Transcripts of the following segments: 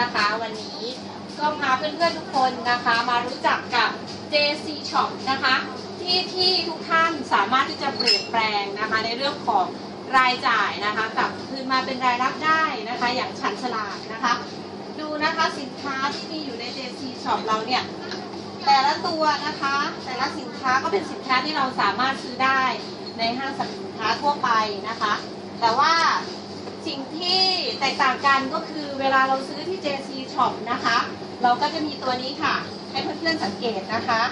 นะคะวันนี้ก็พาเพื่อนๆทุกคนนะคะมารู้จักกับ JC Shop นะคะที่ที่ทุกท่านสามารถที่จะเปลี่ยนแปลงนะคะในเรื่องของรายจ่ายนะคะกลับคืนมาเป็นรายรับได้นะคะอย่างฉันฉลาดนะคะ ดูนะคะสินค้าที่มีอยู่ใน JC Shop เราเนี่ยแต่ละตัวนะคะแต่ละสินค้าก็เป็นสินค้าที่เราสามารถซื้อได้ในห้างสรรพสินค้าทั่วไปนะคะ แต่ว่า สิ่งที่แตกต่างกันก็คือเวลาเราซื้อที่ JC Shop นะคะ เราก็จะมีตัวนี้ค่ะ ให้เพื่อนๆสังเกตนะคะ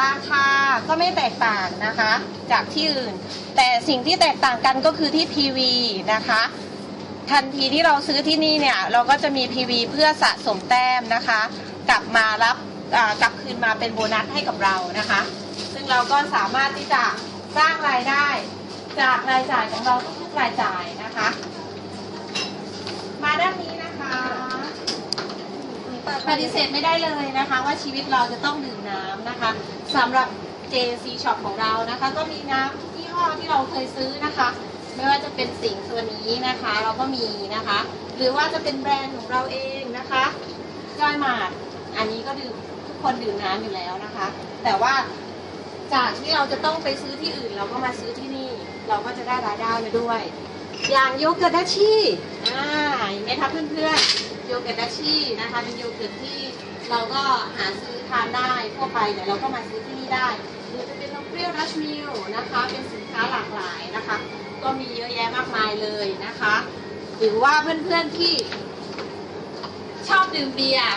ราคาก็ไม่แตกต่างนะคะ จากที่อื่น แต่สิ่งที่แตกต่างกันก็คือที่ PV นะคะ ทันทีที่เราซื้อที่นี่เนี่ย เราก็จะมี PV เพื่อสะสมแต้มนะคะ กลับมารับกลับคืนมาเป็นโบนัสให้กับเรานะคะ ซึ่งเราก็สามารถที่จะสร้างรายได้จากรายจ่ายของเราทุกๆรายจ่ายนะคะ ด้านนี้นะคะปฏิเสธไม่ได้เลยนะคะ ว่าชีวิตเราจะต้องดื่มน้ำนะคะสำหรับ JC Shop ของเรานะคะ ก็มีน้ำที่ห้อที่เราเคยซื้อนะคะ ไม่ว่าจะเป็นสิ่งตัวนี้นะคะ เราก็มีนะคะ หรือว่าจะเป็นแบรนด์ของเราเองนะคะจอยมาร์อันนี้ก็ดื่มทุกคนดื่มน้ำอยู่แล้วนะคะ แต่ว่าจากที่เราจะต้องไปซื้อที่อื่น เราก็มาซื้อที่นี่ เราก็จะได้รายได้มาด้วย อย่างโยเกิร์ตดัชชี่อ่าเห็นไหมคะเพื่อนๆ โยเกิร์ตดัชชี่นะคะเป็นโยเกิร์ตที่เราก็หาซื้อทานได้ทั่วไปเดี๋ยเราก็มาซื้อที่นี่ได้หรือจะเป็นนมเปรี้ยวรัชมิลนะคะ เป็นสินค้าหลากหลายนะคะ ก็มีเยอะแยะมากมายเลยนะคะ หรือว่าเพื่อนๆที่ ชอบดื่มเบียร์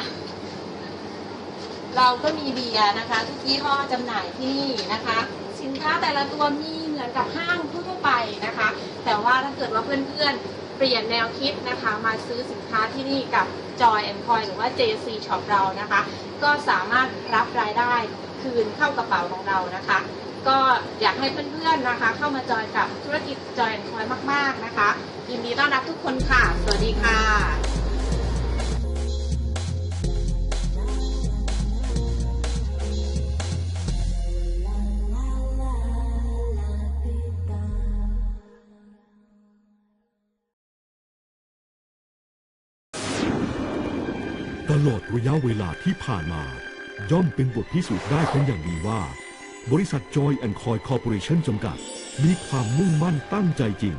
เราก็มีเบียร์นะคะ ทุกยี่ห้อจำหน่ายที่นี่นะคะ สินค้าแต่ละตัวมีเหมือนกับห้างทั่ว ไปนะคะ แต่ว่าถ้าเกิดว่าเพื่อนๆ เปลี่ยนแนวคิดนะคะ มาซื้อสินค้าที่นี่กับ Joy and Coin หรือว่า JC Shop เรานะคะ ก็สามารถรับรายได้คืนเข้ากระเป๋าของเรานะคะ ก็อยากให้เพื่อนๆนะคะ เข้ามาจอยกับธุรกิจ Joy and Coin มากๆนะคะ ยินดีต้อนรับทุกคนค่ะ สวัสดีค่ะ ลอดระยะเวลาที่ผ่านมา ย่อมเป็นบทพิสูจน์ได้เป็นอย่างดีว่า บริษัท Joy and Coy Corporation จำกัด มีความมุ่งมั่นตั้งใจจริง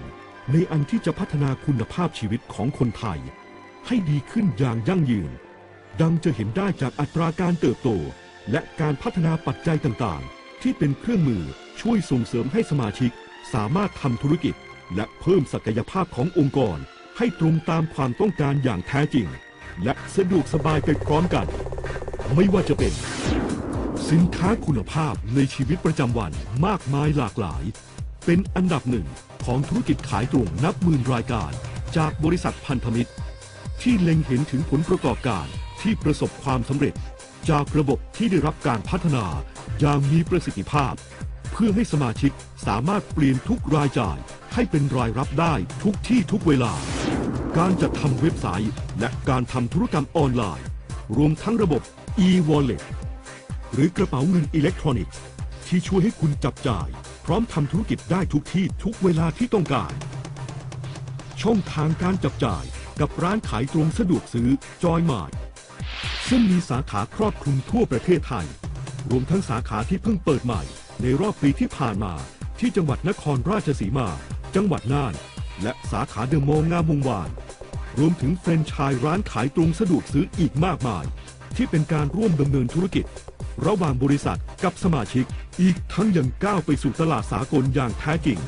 ในอันที่จะพัฒนาคุณภาพชีวิตของคนไทย ให้ดีขึ้นอย่างยั่งยืน ดังจะเห็นได้จากอัตราการเติบโต และการพัฒนาปัจจัยต่างๆ ที่เป็นเครื่องมือช่วยส่งเสริมให้สมาชิก สามารถทำธุรกิจ และเพิ่มศักยภาพขององค์กร ให้ตรงตามความต้องการอย่างแท้จริง และสะดวกสบายไปพร้อมกัน ไม่ว่าจะเป็น สินค้าคุณภาพในชีวิตประจำวันมากมายหลากหลาย เป็นอันดับหนึ่งของธุรกิจขายตรงนับหมื่นรายการ จากบริษัทพันธมิตร ที่เล็งเห็นถึงผลประกอบการที่ประสบความสำเร็จ จากระบบที่ได้รับการพัฒนาอย่างมีประสิทธิภาพ เพื่อให้สมาชิกสามารถเปลี่ยนทุกรายจ่ายให้เป็นรายรับได้ทุกที่ทุกเวลา การจัดทำเว็บไซต์ และการทำธุรกรรมออนไลน์ รวมทั้งระบบ e-wallet หรือกระเป๋าเงินอิเล็กทรอนิกส์ ที่ช่วยให้คุณจับจ่าย พร้อมทำธุรกิจได้ทุกที่ทุกเวลาที่ต้องการ ช่องทางการจับจ่ายกับร้านขายตรงสะดวกซื้อจอยมาร์ซึ่งมีสาขาครอบคลุมทั่วประเทศไทย รวมทั้งสาขาที่เพิ่งเปิดใหม่ ในรอบปีที่ผ่านมาที่จังหวัดนครราชสีมา จังหวัดน่าน และสาขาเดอะมอลล์งามวงวาน รวมถึงแฟรนไชส์ร้านขายตรงสะดวกซื้ออีกมากมาย ที่เป็นการร่วมดำเนินธุรกิจ ระหว่างบริษัทกับสมาชิก อีกทั้งยังก้าวไปสู่ตลาดสากลอย่างแท้จริง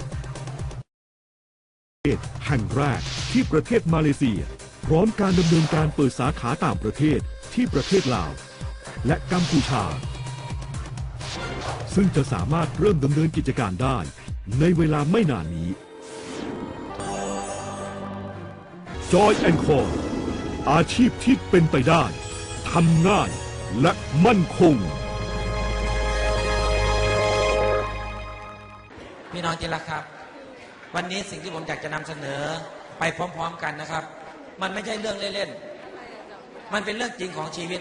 แห่งแรกที่ประเทศมาเลเซีย พร้อมการดำเนินการเปิดสาขาต่างประเทศที่ประเทศลาว และกัมพูชา ซึ่งจะสามารถเริ่มดำเนินกิจการได้ ในเวลาไม่นานนี้ Joy and c o อาชีพที่เป็นไปได้ทำง่ายและมั่นคง พี่น้องที่รักครับ วันนี้สิ่งที่ผมอยากจะนำเสนอไปพร้อม ๆ กันนะครับ มันไม่ใช่เรื่องเล่นๆ มันเป็นเรื่องจริงของชีวิต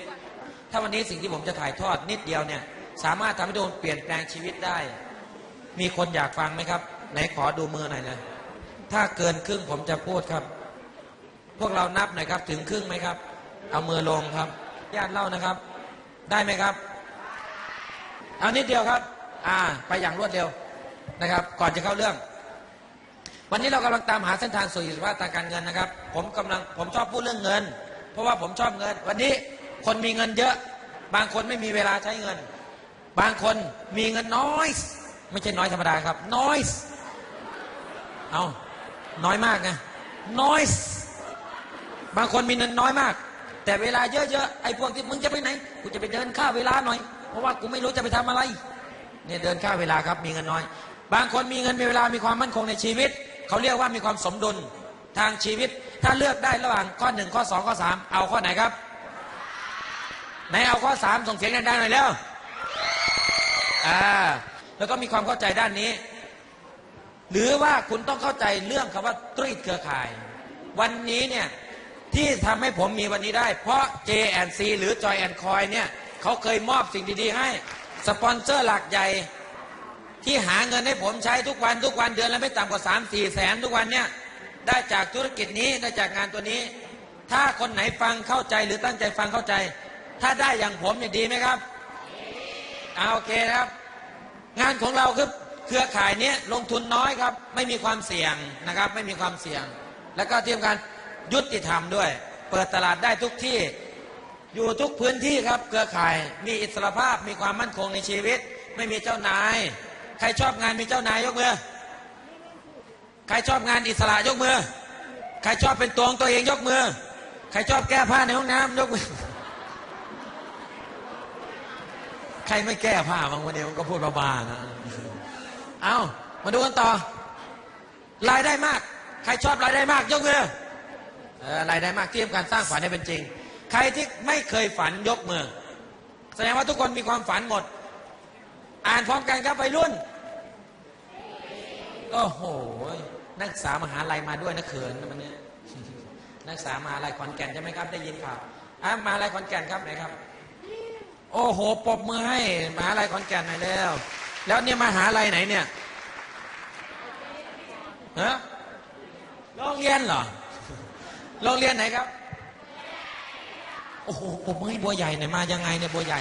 ถ้าวันนี้สิ่งที่ผมจะถ่ายทอดนิดเดียวเนี่ยสามารถทำให้โดนเปลี่ยนแปลงชีวิตได้ มีคนอยากฟังไหมครับ ไหนขอดูมือหน่อยนะถ้าเกินครึ่งผมจะพูดครับ พวกเรานับหน่อยครับ ถึงครึ่งไหมครับ เอามือลงครับ ญาติเล่านะครับ ได้ไหมครับ เอานิดเดียวครับ อ่า ไปอย่างรวดเร็วนะครับ ก่อนจะเข้าเรื่อง วันนี้เรากำลังตามหาเส้นทางสู่อิสรภาพทางการเงินนะครับ ผมกำลังผมชอบพูดเรื่องเงิน เพราะว่าผมชอบเงิน วันนี้คนมีเงินเยอะ บางคนไม่มีเวลาใช้เงิน บางคนมีเงินน้อย ไม่ใช่น้อยธรรมดาครับ น้อย เอาน้อยมากไงน้อย บางคนมีเงินน้อยมาก แต่เวลาเยอะๆไอ้พวกที่มึงจะไปไหนกูจะไปเดินค่าเวลาหน่อย เพราะว่ากูไม่รู้จะไปทำอะไรเนี่ยเดินค่าเวลาครับมีเงินน้อย บางคนมีเงินมีเวลามีความมั่นคงในชีวิต เขาเรียกว่ามีความสมดุลทางชีวิต ถ้าเลือกได้ระหว่างข้อหนึ่งข้อสองข้อสามเอาข้อไหนครับไหนเอาข้อสามส่งเสียงดังๆหน่อยเร็วอ่าแล้วก็มีความเข้าใจด้านนี้ หรือว่าคุณต้องเข้าใจเรื่องคำว่าตรีดเครือข่าย วันนี้เนี่ย ที่ทำให้ผมมีวันนี้ได้ เพราะ J&C หรือ Joy and Coin เนี่ยเขาเคยมอบสิ่งดี ๆ ให้ สปอนเซอร์หลักใหญ่ ที่หาเงินให้ผมใช้ทุกวันทุกวันเดือนละไม่ต่ำกว่า 3 4 แสนทุกวันเนี่ยได้จากธุรกิจนี้ได้จากงานตัวนี้ ถ้าคนไหนฟังเข้าใจหรือตั้งใจฟังเข้าใจ ถ้าได้อย่างผมเนี่ยดีไหมครับเอาโอเคนะครับ งานของเราคือเครือข่ายเนี้ยลงทุนน้อยครับ ไม่มีความเสี่ยงนะครับ ไม่มีความเสี่ยง แล้วก็ที่สำคัญ ยุติธรรมด้วย เปิดตลาดได้ทุกที่ อยู่ทุกพื้นที่ครับเครือข่ายมีอิสรภาพมีความมั่นคงในชีวิต ไม่มีเจ้านาย ใครชอบงานมีเจ้านายยกมือใครชอบงานอิสระยกมือใครชอบเป็นตัวของตัวเองยกมือใครชอบแก้ผ้าในห้องน้ำยกมือใครไม่แก้ผ้าบางวันเดียวมันก็พูดบ้าๆนะเอามาดูกันต่อรายได้มาก ใครชอบรายได้มากยกมือเออ รายได้มากเที่ทำการสร้างฝันให้เป็นจริง ใครที่ไม่เคยฝันยกมือ แสดงว่าทุกคนมีความฝันหมด อ่านพร้อมกันครับไปรุ่น โอ้โห นักศึกษามหาลัยมาด้วยนะเขินนะมันเนี่ยนักศึกษามหาลัยขอนแก่นใช่ไหมครับ ได้ยินข่าวอะมหาลัยขอนแก่นครับไหนครับ โอ้โหปรบมือให้มหาลัยขอนแก่นหน่อยแล้ว แล้วเนี่ยมหาลัยไหนเนี่ยฮะโรงเรียนเหรอ โรงเรียนไหนครับ โอ้โหปรบมือให้บัวใหญ่หน่อยมายังไงเนี่ยบัวใหญ่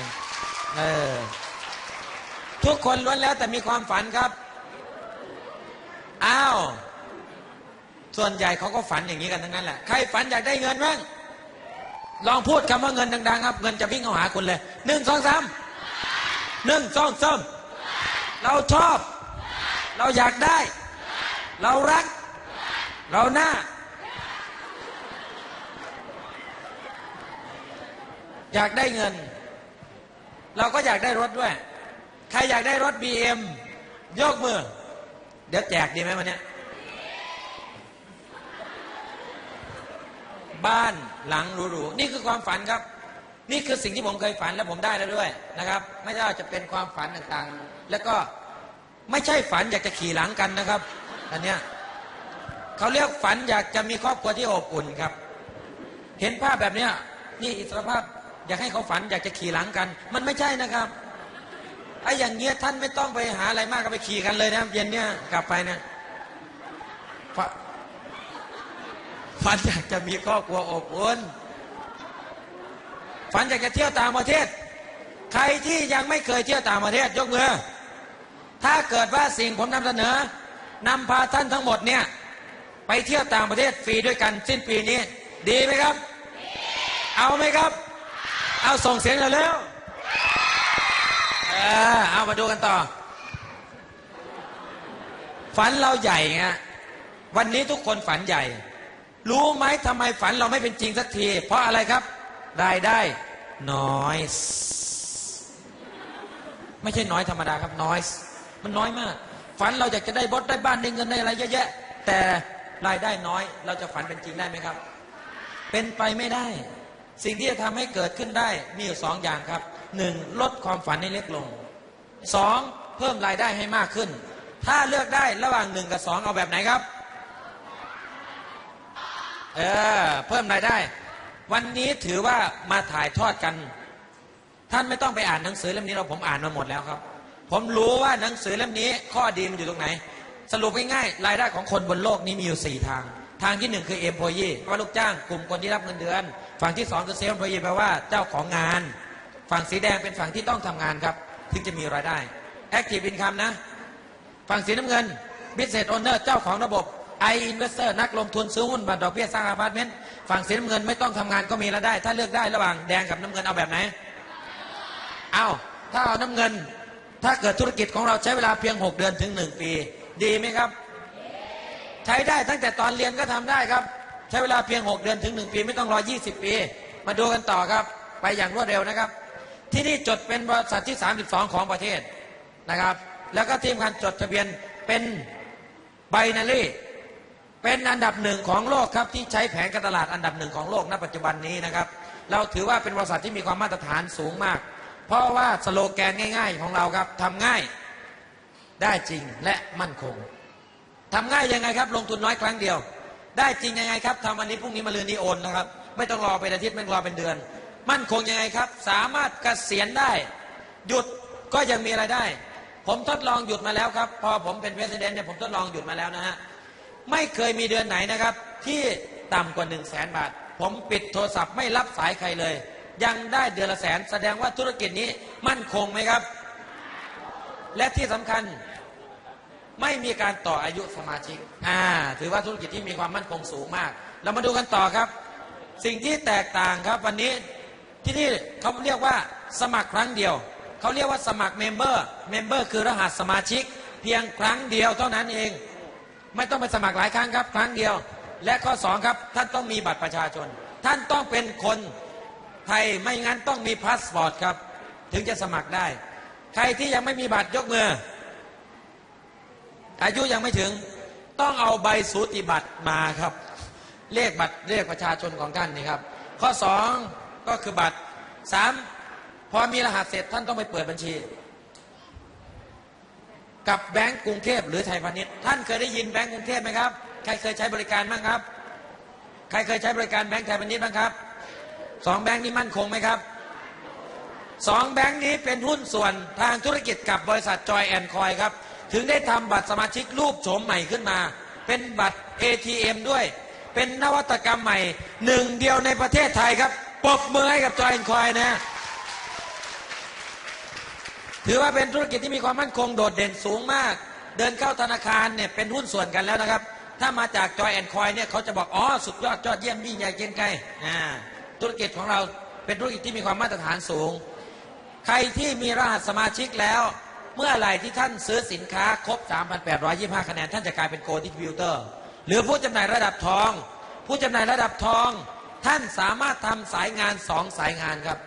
เออ ทุกคนล้วนแล้วแต่มีความฝันครับ อ้าว ส่วนใหญ่เขาก็ฝันอย่างนี้กันทั้งนั้นแหละ ใครฝันอยากได้เงินบ้าง ลองพูดคำว่าเงินดังๆครับ เงินจะวิ่งเข้าหาคุณเลยหนึ่งสองสามหนึ่งสองสามเราชอบ เราอยากได้ เรารัก เราหน้า อยากได้เงิน เราก็อยากได้รถด้วย ใครอยากได้รถ BM ยกมือ เดี๋ยวแจกดีไหมวันนี้บ้านหลังหรูๆนี่คือความฝันครับ นี่คือสิ่งที่ผมเคยฝันและผมได้แล้วด้วยนะครับ ไม่ว่าจะเป็นความฝันต่างๆ แล้วก็ไม่ใช่ฝันอยากจะขี่หลังกันนะครับอันเนี้ยเขาเรียกฝันอยากจะมีครอบครัวที่อบอุ่นครับ เห็นภาพแบบเนี้ยนี่อิสรภาพ อยากให้เขาฝันอยากจะขี่หลังกัน มันไม่ใช่นะครับไอ้อย่างเงี้ยท่านไม่ต้องไปหาอะไรมากก็ไปขี่กันเลยนะเย็นเนี้ยกลับไปเนี่ยฝฝันอยากจะมีครอบครัวอบอุ่นฝันอยากจะเที่ยวต่างประเทศ ใครที่ยังไม่เคยเที่ยวต่างประเทศยกมือถ้าเกิดว่าสิ่งผมนำเสนอนำพาท่านทั้งหมดเนี่ยไปเที่ยวต่างประเทศฟรีด้วยกันสิ้นปีนี้ ดีไหมครับ เอาไหมครับ เอาส่งเสียงเร็วเออเอามาดูกันต่อ ฝันเราใหญ่ไงวันนี้ทุกคนฝันใหญ่ รู้ไหมทำไมฝันเราไม่เป็นจริงสักที เพราะอะไรครับ รายได้ น้อย ไม่ใช่น้อยธรรมดาครับน้อย มันน้อยมาก ฝันเราอยากจะได้รถได้บ้านได้เงินได้อะไรเยอะแยะ แต่รายได้น้อย เราจะฝันเป็นจริงได้ไหมครับ เป็นไปไม่ได้ สิ่งที่จะทำให้เกิดขึ้นได้มีอยู่สองอย่างครับหนึ่งลดความฝันให้เล็กลงสองเพิ่มรายได้ให้มากขึ้น ถ้าเลือกได้ระหว่างหนึ่งกับสองเอาแบบไหนครับเออเพิ่มรายได้ วันนี้ถือว่ามาถ่ายทอดกัน ท่านไม่ต้องไปอ่านหนังสือเล่มนี้เราผมอ่านมาหมดแล้วครับ ผมรู้ว่าหนังสือเล่มนี้ข้อดีมันอยู่ตรงไหน สรุปง่ายๆรายได้ของคนบนโลกนี้มีอยู่สี่ทาง ทางที่หนึ่งคือ employee ว่าลูกจ้างกลุ่มคนที่รับเงินเดือน ฝั่งที่สองคือ self employee แปลว่าเจ้าของงาน ฝั่งสีแดงเป็นฝั่งที่ต้องทำงานครับ ถึงจะมีรายได้ active income นะ ฝั่งสีน้ำเงิน business owner เจ้าของระบบ i investor นักลงทุนซื้อหุ้นบัตรดอกเบี้ยสร้างอพาร์ตเมนต์ฝั่งสีน้ำเงินไม่ต้องทำงานก็มีรายได้ ถ้าเลือกได้ระหว่างแดงกับน้ำเงินเอาแบบไหนเอาถ้าเอาน้ำเงิน ถ้าเกิดธุรกิจของเราใช้เวลาเพียง 6 เดือนถึง 1 ปี ดีไหมครับ ใช้ได้ตั้งแต่ตอนเรียนก็ทำได้ครับ ใช้เวลาเพียง 6 เดือนถึง 1 ปีไม่ต้องรอ 20 ปี มาดูกันต่อครับ ไปอย่างรวดเร็วนะครับ ที่นี่จดเป็นบริษัทที่ 32 ของประเทศนะครับ แล้วก็ทีมงานจดทะเบียนเป็นไบนารีเป็นอันดับหนึ่งของโลกครับที่ใช้แผนการตลาดอันดับหนึ่งของโลกณปัจจุบันนี้นะครับ เราถือว่าเป็นบริษัทที่มีความมาตรฐานสูงมาก เพราะว่าสโลแกนง่าย ๆ ของเราครับทำง่ายได้จริงและมั่นคงทำง่ายยังไงครับ ลงทุนน้อยครั้งเดียว ได้จริงยังไงครับทำวันนี้พรุ่งนี้มาลืนนี้โอนนะครับ ไม่ต้องรอเป็นอาทิตย์ไม่ต้องรอเป็นเดือน มั่นคงยังไงครับ สามารถเกษียณได้ หยุดก็ยังมีรายได้ ผมทดลองหยุดมาแล้วครับ พอผมเป็นประธานเนี่ยผมทดลองหยุดมาแล้วนะฮะไม่เคยมีเดือนไหนนะครับ ที่ต่ำกว่า1นึ่งแสนบาท ผมปิดโทรศัพท์ไม่รับสายใครเลย ยังได้เดือนละแสน แสดงว่าธุรกิจนี้มั่นคงไหมครับ และที่สำคัญ ไม่มีการต่ออายุสมาชิก อ่า ถือว่าธุรกิจที่มีความมั่นคงสูงมาก เรามาดูกันต่อครับ สิ่งที่แตกต่างครับวันนี้ที่นี่เขาเรียกว่าสมัครครั้งเดียว เขาเรียกว่าสมัครเมมเบอร์เมมเบอร์คือรหัสสมาชิก เพียงครั้งเดียวเท่านั้นเอง ไม่ต้องไปสมัครหลายครั้งครับ ครั้งเดียว และข้อสองครับท่านต้องมีบัตรประชาชน ท่านต้องเป็นคนไทยไม่งั้นต้องมีพาสปอร์ตครับ ถึงจะสมัครได้ ใครที่ยังไม่มีบัตรยกมือ อายุยังไม่ถึงต้องเอาใบสูติบัตรมาครับ เลขบัตรเลขประชาชนของท่านนี่ครับ ข้อสองก็คือบัตรสามพอมีรหัสเสร็จท่านต้องไปเปิดบัญชี กับแบงก์กรุงเทพหรือไทยพาณิชย์ท่านเคยได้ยินแบงก์กรุงเทพไหมครับใครเคยใช้บริการบ้างครับ ใครเคยใช้บริการแบงก์ไทยพาณิชย์บ้างครับสองแบงก์นี้มั่นคงไหมครับสองแบงก์นี้เป็นหุ้นส่วนทางธุรกิจกับบริษัทจอยแอนคอยครับ ถึงได้ทำบัตรสมาชิกรูปโฉมใหม่ขึ้นมา เป็นบัตร ATM ด้วย เป็นนวัตกรรมใหม่หนึ่งเดียวในประเทศไทยครับปบมือให้กับจอยแอนคอยนะ ถือว่าเป็นธุรกิจที่มีความมั่นคงโดดเด่นสูงมาก เดินเข้าธนาคารเนี่ยเป็นหุ้นส่วนกันแล้วนะครับ ถ้ามาจากจอยแอนคอยเนี่ยเขาจะบอกอ๋อสุดยอดยอดเยี่ยมยิ่งใหญ่เกรียงไกรธุรกิจของเราเป็นธุรกิจที่มีความมาตรฐานสูง ใครที่มีรหัสสมาชิกแล้ว มื่อไหร่ที่ท่านซื้อสินค้าครบ 3,825 คะแนน ท่านจะกลายเป็นโกลดิสติบิวเตอร์ หรือผู้จำหน่ายระดับทอง ผู้จำหน่ายระดับทอง ท่านสามารถทำสายงานสองสายงานครับ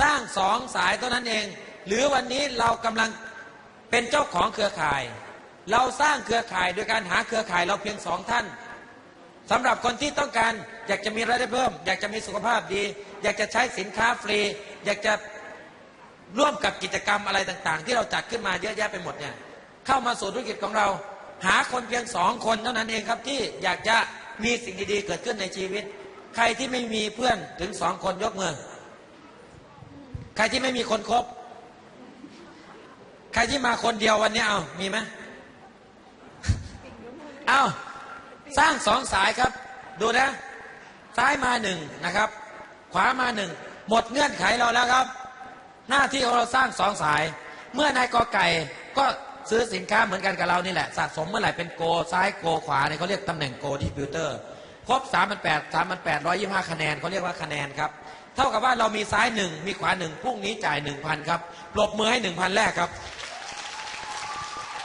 สร้างสองสายเท่านั้นเอง หรือวันนี้เรากำลังเป็นเจ้าของเครือข่าย เราสร้างเครือข่ายโดยการหาเครือข่ายเราเพียงสองท่านสำหรับคนที่ต้องการอยากจะมีรายได้เพิ่ม อยากจะมีสุขภาพดี อยากจะใช้สินค้าฟรี อยากจะ ร่วมกับกิจกรรมอะไรต่างๆ ที่เราจัดขึ้นมาเยอะแยะไปหมดเนี่ยเข้ามาสู่ธุรกิจของเรา หาคนเพียงสองคนเท่านั้นเองครับที่อยากจะมีสิ่งดีๆเกิดขึ้นในชีวิต ใครที่ไม่มีเพื่อนถึงสองคนยกมือใครที่ไม่มีคนครบใครที่มาคนเดียววันนี้เอามีไหมเอาสร้างสองสายครับ ดูนะ ซ้ายมาหนึ่งนะครับ ขวามาหนึ่งหมดเงื่อนไขเราแล้วครับ หน้าที่ของเราสร้างสองสาย เมื่อนายกอไก่ก็ซื้อสินค้าเหมือนกันกับเรานี่แหละสะสมเมื่อไหร่เป็นโกซ้ายโกขวาเนี่ยเขาเรียกตำแหน่งโกดิสติบิวเตอร์ครบ3 8 0 0 3 8 2 5 คะแนนเขาเรียกว่าคะแนนครับ เท่ากับว่าเรามีซ้ายหนึ่งมีขวาหนึ่งพรุ่งนี้จ่ายหนึ่งพันครับปรบมือให้หนึ่งพันแรกครับ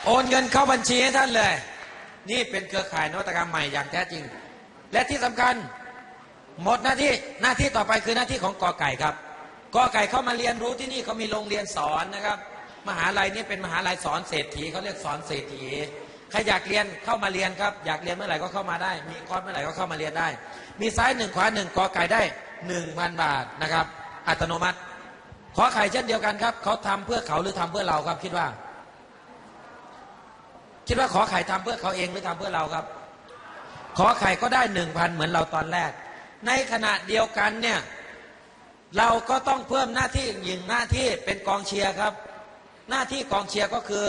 โอนเงินเข้าบัญชีให้ท่านเลย นี่เป็นเครือข่ายนวัตกรรมใหม่อย่างแท้จริง และที่สำคัญ หมดหน้าที่หน้าที่ต่อไปคือหน้าที่ของกอไก่ครับ กอไก่เข้ามาเรียนรู้ที่นี่เขามีโรงเรียนสอนนะครับ มหาลัยนี้เป็นมหาลัยสอนเศรษฐีเขาเรียกสอนเศรษฐีใครอยากเรียนเข้ามาเรียนครับ อยากเรียนเมื่อไหร่ก็เข้ามาได้ มีคอร์สเมื่อไหร่ก็เข้ามาเรียนได้ มีซ้ายหนึ่งขวาหนึ่งกอไก่ได้หนึ่งพันบาทนะครับ อัตโนมัติ ขอไข่เช่นเดียวกันครับเขาทำเพื่อเขาหรือทำเพื่อเราครับคิดว่า คิดว่าขอไข่ทำเพื่อเขาเองหรือทำเพื่อเราครับ ขอไข่ก็ได้หนึ่งพันเหมือนเราตอนแรก ในขณะเดียวกันเนี่ย เราก็ต้องเพิ่มหน้าที่ยิงหน้าที่เป็นกองเชียร์ครับ หน้าที่กองเชียร์ก็คือ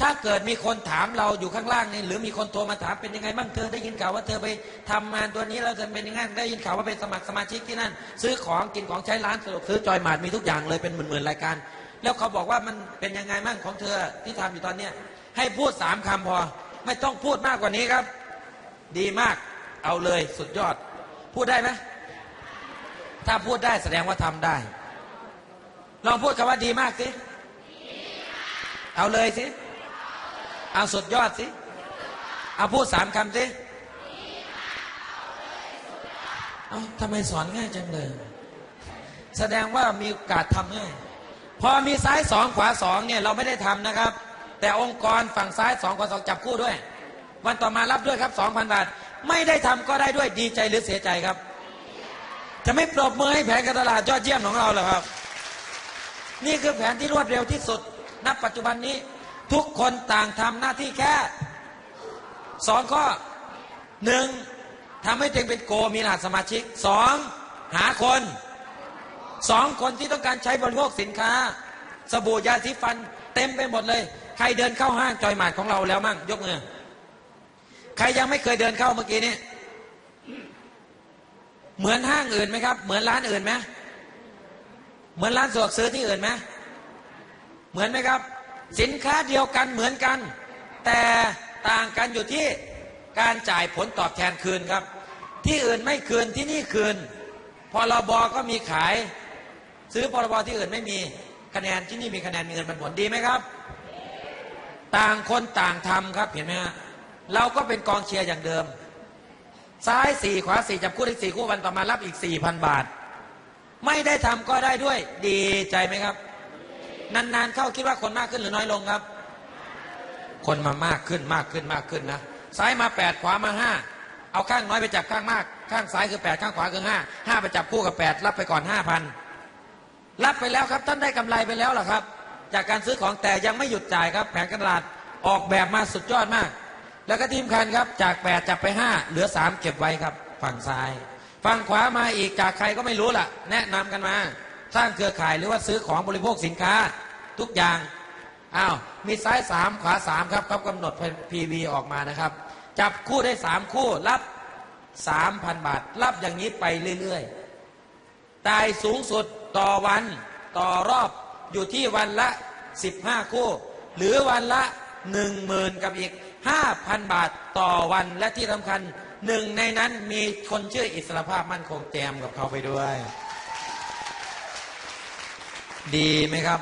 ถ้าเกิดมีคนถามเราอยู่ข้างล่างนี่หรือมีคนโทรมาถามเป็นยังไงบ้างเธอได้ยินข่าวว่าเธอไปทำงานตัวนี้แล้วเธอเป็นยังไงได้ยินข่าวว่าไปสมัครสมาชิกที่นั่น ซื้อของกินของใช้ร้านสะดวกซื้อจอยหมาดมีทุกอย่างเลยเป็นหมื่นๆรายการ แล้วเขาบอกว่ามันเป็นยังไงบ้างของเธอที่ทำอยู่ตอนเนี้ยให้พูดสามคำพอ ไม่ต้องพูดมากกว่านี้ครับ ดีมากเอาเลยสุดยอด พูดได้ไหม ถ้าพูดได้แสดงว่าทำได้ ลองพูดคำว่าดีมากสิ เอาเลยสิ เอาสุดยอดสิ เอาพูดสามคำสิ เอาทำไมสอนง่ายจังเลย แสดงว่ามีโอกาสทำง่าย พอมีซ้ายสองขวาสองเนี่ยเราไม่ได้ทำนะครับ แต่องค์กรฝั่งซ้ายสองขวาสองจับคู่ด้วย วันต่อมารับด้วยครับสองพันบาท ไม่ได้ทำก็ได้ด้วยดีใจหรือเสียใจครับ จะไม่ปรบมือให้แผนการตลาดยอดเยี่ยมของเราเหรอครับ นี่คือแผนที่รวดเร็วที่สุดณปัจจุบันนี้ ทุกคนต่างทำหน้าที่แค่สองข้อหนึ่งทำให้ตัวเองเป็นโกมีรหัสสมาชิกสองหาคนสองคนที่ต้องการใช้บริโภคสินค้า สบู่ยาสีฟัน เต็มไปหมดเลย ใครเดินเข้าห้างจอยหมาดของเราแล้วมั่งยกมือใครยังไม่เคยเดินเข้าเมื่อกี้นี้ เหมือนห้างอื่นไหมครับ เหมือนร้านอื่นไหมเหมือนร้านสะดวกซื้อที่อื่นไหมเหมือนไหมครับ สินค้าเดียวกันเหมือนกัน แต่ต่างกันอยู่ที่การจ่ายผลตอบแทนคืนครับ ที่อื่นไม่คืนที่นี่คืนพรบก็มีขาย ซื้อพรบที่อื่นไม่มีคะแนนที่นี่มีคะแนนมีเงินปันผลดีไหมครับ ต่างคนต่างทำครับเห็นไหมฮะเราก็เป็นกองเชียร์อย่างเดิม ซ้ายสี่ขวาสี่จับคู่ได้สี่คู่วันต่อมารับอีกสี่พันบาท ไม่ได้ทำก็ได้ด้วยดีใจไหมครับ นานๆเข้าคิดว่าคนมากขึ้นหรือน้อยลงครับ คนมามากขึ้นมากขึ้นมากขึ้นนะซ้ายมาแปดขวามาห้าเอาข้างน้อยไปจับข้างมาก ข้างซ้ายคือแปดข้างขวาคือห้าห้าไปจับคู่กับแปดรับไปก่อนห้าพันรับไปแล้วครับ ท่านได้กำไรไปแล้วล่ะครับ จากการซื้อของแต่ยังไม่หยุดจ่ายครับ แผนการตลาดออกแบบมาสุดยอดมาก แล้วก็ทีมคันครับ จากแปดจับไปห้าเหลือสามเก็บไว้ครับ ฝั่งซ้าย ฝั่งขวามาอีกจากใครก็ไม่รู้ล่ะ แนะนำกันมา สร้างเครือข่ายหรือว่าซื้อของบริโภคสินค้าทุกอย่างอ้าวมีซ้ายสามขวาสามครับเขากำหนด PV ออกมานะครับ จับคู่ได้สามคู่รับสามพันบาท รับอย่างนี้ไปเรื่อยๆตายสูงสุดต่อวันต่อรอบอยู่ที่วันละ 15 คู่ หรือวันละ 1 0,000 กับอีก 5,000 บาทต่อวันและที่สำคัญหนึ่งในนั้นมีคนชื่ออิสรภาพมั่นคงแจมกับเขาไปด้วย ดีไหมครับ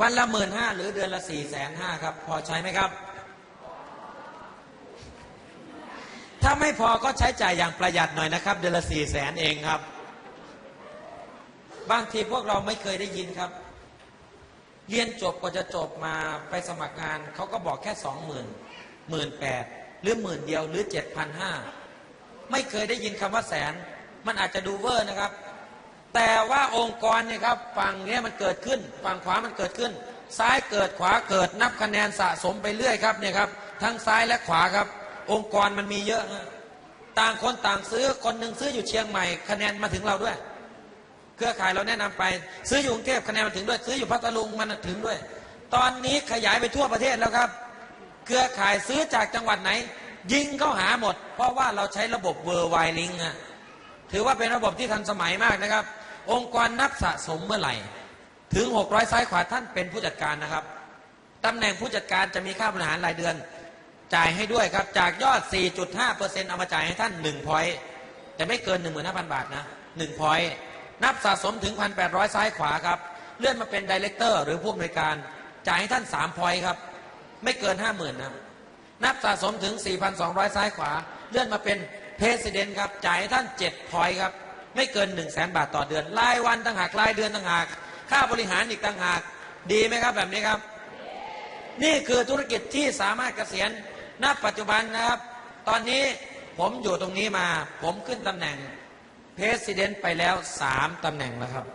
วันละหมื่นห้าหรือเดือนละสี่แสนห้าครับ พอใช้ไหมครับ ถ้าไม่พอก็ใช้จ่ายอย่างประหยัดหน่อยนะครับ เดือนละสี่แสนเองครับ บางทีพวกเราไม่เคยได้ยินครับ เรียนจบกว่าจะจบมาไปสมัครงานเขาก็บอกแค่สองหมื่นหมื่นแปดหรือหมื่นเดียวหรือเจ็ดพันห้าไม่เคยได้ยินคำว่าแสน มันอาจจะดูเวอร์นะครับ แต่ว่าองค์กรเนี่ยครับฝั่งเนี้ยมันเกิดขึ้น ฝั่งขวามันเกิดขึ้น ซ้ายเกิดขวาเกิดนับคะแนนสะสมไปเรื่อยครับเนี่ยครับทั้งซ้ายและขวาครับ องค์กรมันมีเยอะ ต่างคนต่างซื้อคนหนึ่งซื้ออยู่เชียงใหม่ คะแนนมาถึงเราด้วย รือข่ายเราแนะนำไป ซื้ออยู่กรุงเทพคะแนนมาถึงด้วย ซื้ออยู่พัทลุงมันถึงด้วย ตอนนี้ขยายไปทั่วประเทศแล้วครับ เครือข่ายซื้อจากจังหวัดไหน ยิงเข้าหาหมด เพราะว่าเราใช้ระบบเวอร์ไวลิงอะถือว่าเป็นระบบที่ทันสมัยมากนะครับ องค์กรนับสะสมเมื่อไหร่ ถึง 600ซ้ายขวาท่านเป็นผู้จัดการนะครับตำแหน่งผู้จัดการจะมีค่าบริหารรายเดือนจ่ายให้ด้วยครับ จากยอด 4.5%เอามาจ่ายให้ท่าน1พอยต์แต่ไม่เกิน 15,000 บาทนะ1พอยต์ นับสะสมถึง 1,800 ซ้ายขวาครับ เลื่อนมาเป็นดีเลกเตอร์หรือผู้อำนวยการ จ่ายให้ท่าน 3 พอยครับ ไม่เกิน 50,000นะนับสะสมถึง 4,200 ซ้ายขวา เลื่อนมาเป็นเพสเดนครับ จ่ายให้ท่าน 7 พอยครับ ไม่เกิน 1 0 0 0 0แบาทต่อเดือน รายวันต่างหาก รายเดือนต่างหาก ค่าบริหารอีกต่างหาก ดีไหมครับแบบนี้ครับ นี่คือธุรกิจที่สามารถเกษียณณปัจจุบันนะครับ ตอนนี้ผมอยู่ตรงนี้มา ผมขึ้นตำแหน่ง เพสเดนไปแล้ว3ตำแหน่งแล้วครับ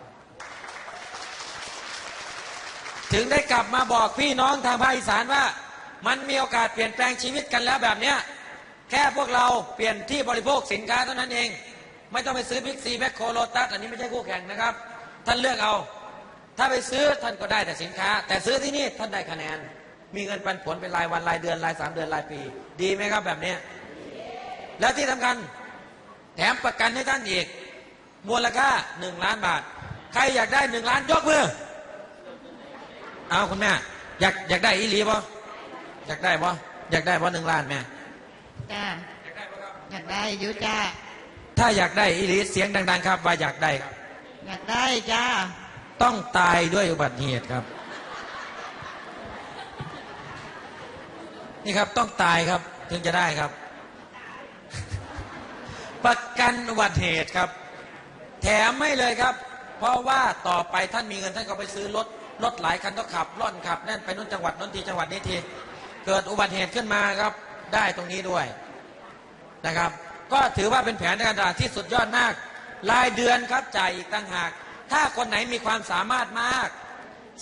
ถึงได้กลับมาบอกพี่น้องทางภาคอีสานว่า มันมีโอกาสเปลี่ยนแปลงชีวิตกันแล้วแบบเนี้ย แค่พวกเราเปลี่ยนที่บริโภคสินค้าเท่านั้นเอง ไม่ต้องไปซื้อบิ๊กซีแมคโครโลตัสอันนี้ไม่ใช่คู่แข่งนะครับ ท่านเลือกเอา ถ้าไปซื้อท่านก็ได้แต่สินค้า แต่ซื้อที่นี่ท่านได้คะแนน มีเงินปันผลเป็นรายวันรายเดือนรายสามเดือนรายปี ดีไหมครับแบบเนี้ยแล้วที่สำคัญ แถมประกันให้ท่านอีก มูลค่าหนึ่งล้านบาท ใครอยากได้หนึ่งล้านยกมือ เอาคุณแม่ อยากอยากได้อีหลีบ่อยากได้บ่อยากได้บ่หนึ่งล้านแม่จ้าอยากได้อยุจ้าถ้าอยากได้อีหลีเสียงดังๆครับ ว่าอยากได้ครับ อยากได้จ้าต้องตายด้วยอุบัติเหตุครับ นี่ครับต้องตายครับถึงจะได้ครับ ประกันอุบัติเหตุครับ แถมไม่เลยครับ เพราะว่าต่อไปท่านมีเงินท่านก็ไปซื้อรถรถหลายคันก็ขับร่อนขับนั่นไปนู้นจังหวัดนู้นทีจังหวัดนี้ทีเกิดอุบัติเหตุขึ้นมาครับ ได้ตรงนี้ด้วยนะครับ ก็ถือว่าเป็นแผนการตลาดที่สุดยอดมาก รายเดือนครับจ่ายอีกต่างหาก ถ้าคนไหนมีความสามารถมาก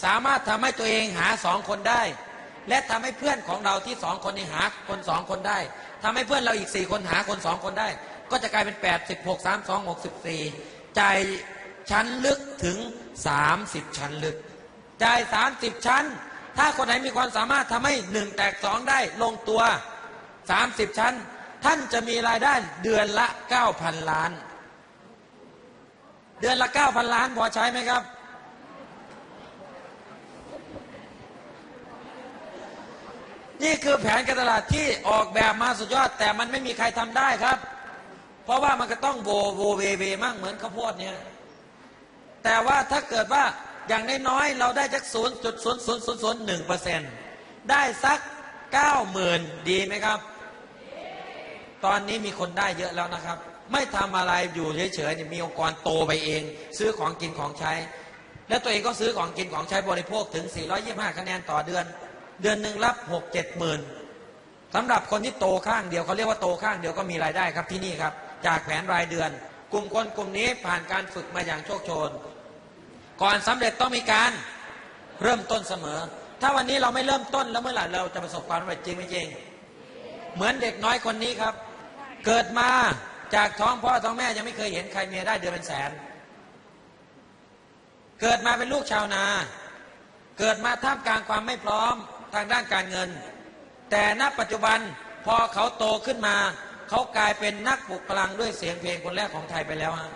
สามารถทำให้ตัวเองหาสองคนได้ และทำให้เพื่อนของเราที่สองคนนี้หาคนสองคนได้ทำให้เพื่อนเราอีกสี่คนหาคนสองคนได้ ก็จะกลายเป็นแปดสิบหกสามสองหกสิบสี่จ่ายชั้นลึกถึงสามสิบชั้นลึกจ่ายสามสิบชั้น ถ้าคนไหนมีความสามารถทำให้หนึ่งแตกสองได้ลงตัวสามสิบชั้น ท่านจะมีรายได้เดือนละเก้าพันล้าน เดือนละเก้าพันล้านพอใช้ไหมครับนี่คือแผนการตลาดที่ออกแบบมาสุดยอด แต่มันไม่มีใครทำได้ครับ เพราะว่ามันก็ต้องโวโวเวเวมั่งเหมือนข้าวโพดเนี่ยแต่ว่าถ้าเกิดว่าอย่างน้อยๆเราได้จักศูนย์จุดศูนย์ศูนย์ศูนย์ศูนย์หนึ่งเปอร์เซ็นต์ได้สักเก้าหมื่นดีไหมครับ ตอนนี้มีคนได้เยอะแล้วนะครับ ไม่ทำอะไรอยู่เฉยๆมีองค์กรโตไปเอง ซื้อของกินของใช้ แล้วตัวเองก็ซื้อของกินของใช้บริโภคถึง 425 คะแนนต่อเดือน เดือนหนึ่งรับ 6 7หมื่นสำหรับคนที่โตข้างเดียวเขาเรียกว่าโตข้างเดียวก็มีรายได้ครับที่นี่ครับ จากแผนรายเดือน กลุ่มคนกลุ่มนี้ผ่านการฝึกมาอย่างโชคโชน ก่อนสำเร็จต้องมีการเริ่มต้นเสมอ ถ้าวันนี้เราไม่เริ่มต้นแล้วเมื่อไหร่เราจะประสบความสำเร็จจริงไม่จริง เหมือนเด็กน้อยคนนี้ครับ เกิดมาจากท้องพ่อท้องแม่ยังไม่เคยเห็นใครเมียได้เดือนเป็นแสน เกิดมาเป็นลูกชาวนา เกิดมาท่ามกลางความไม่พร้อมทางด้านการเงิน แต่ณปัจจุบันพอเขาโตขึ้นมา เขากลายเป็นนักปลุกพลังด้วยเสียงเพลงคนแรกของไทยไปแล้วฮะ